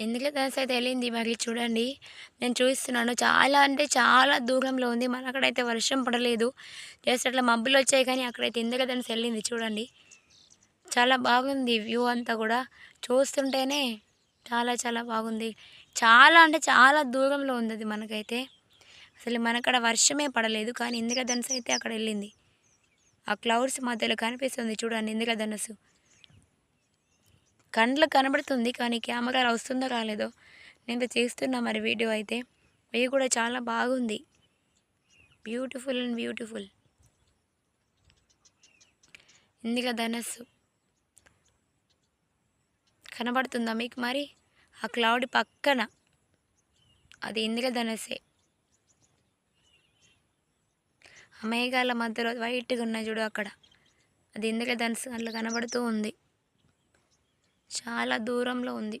ఎందులో ధనుసు అయితే వెళ్ళింది? మరి చూడండి. నేను చూపిస్తున్నాను చాలా అంటే చాలా దూరంలో ఉంది. మన అక్కడైతే వర్షం పడలేదు. జస్ట్ అట్లా మబ్బులు వచ్చాయి కానీ అక్కడైతే ఎందుకు దాన్ని వెళ్ళింది చూడండి. చాలా బాగుంది వ్యూ అంతా కూడా. చూస్తుంటేనే చాలా చాలా బాగుంది. చాలా అంటే చాలా దూరంలో ఉంది అది మనకైతే. అసలు మనకడ వర్షమే పడలేదు కానీ ఇందిరా ధనుసు అయితే అక్కడ వెళ్ళింది. ఆ క్లౌడ్స్ మధ్యలో కనిపిస్తుంది చూడండి. ఇందిరా ధనుసు కండ్లకు కనబడుతుంది కానీ కెమెరా వస్తుందో రాలేదో. నేను చేస్తున్నా మరి వీడియో అయితే వ్యూ కూడా చాలా బాగుంది. బ్యూటిఫుల్ అండ్ బ్యూటిఫుల్ ఇందుగా ధనస్సు. కనబడుతుందా మీకు మరి? ఆ క్లౌడ్ పక్కన. అది ఇంద్రధనస్సే ఆ మేఘాల మధ్యలో వైట్గా ఉన్నాయి చూడు అక్కడ. అది ఇంద్రధనస్సు అట్లా కనబడుతూ ఉంది. చాలా దూరంలో ఉంది.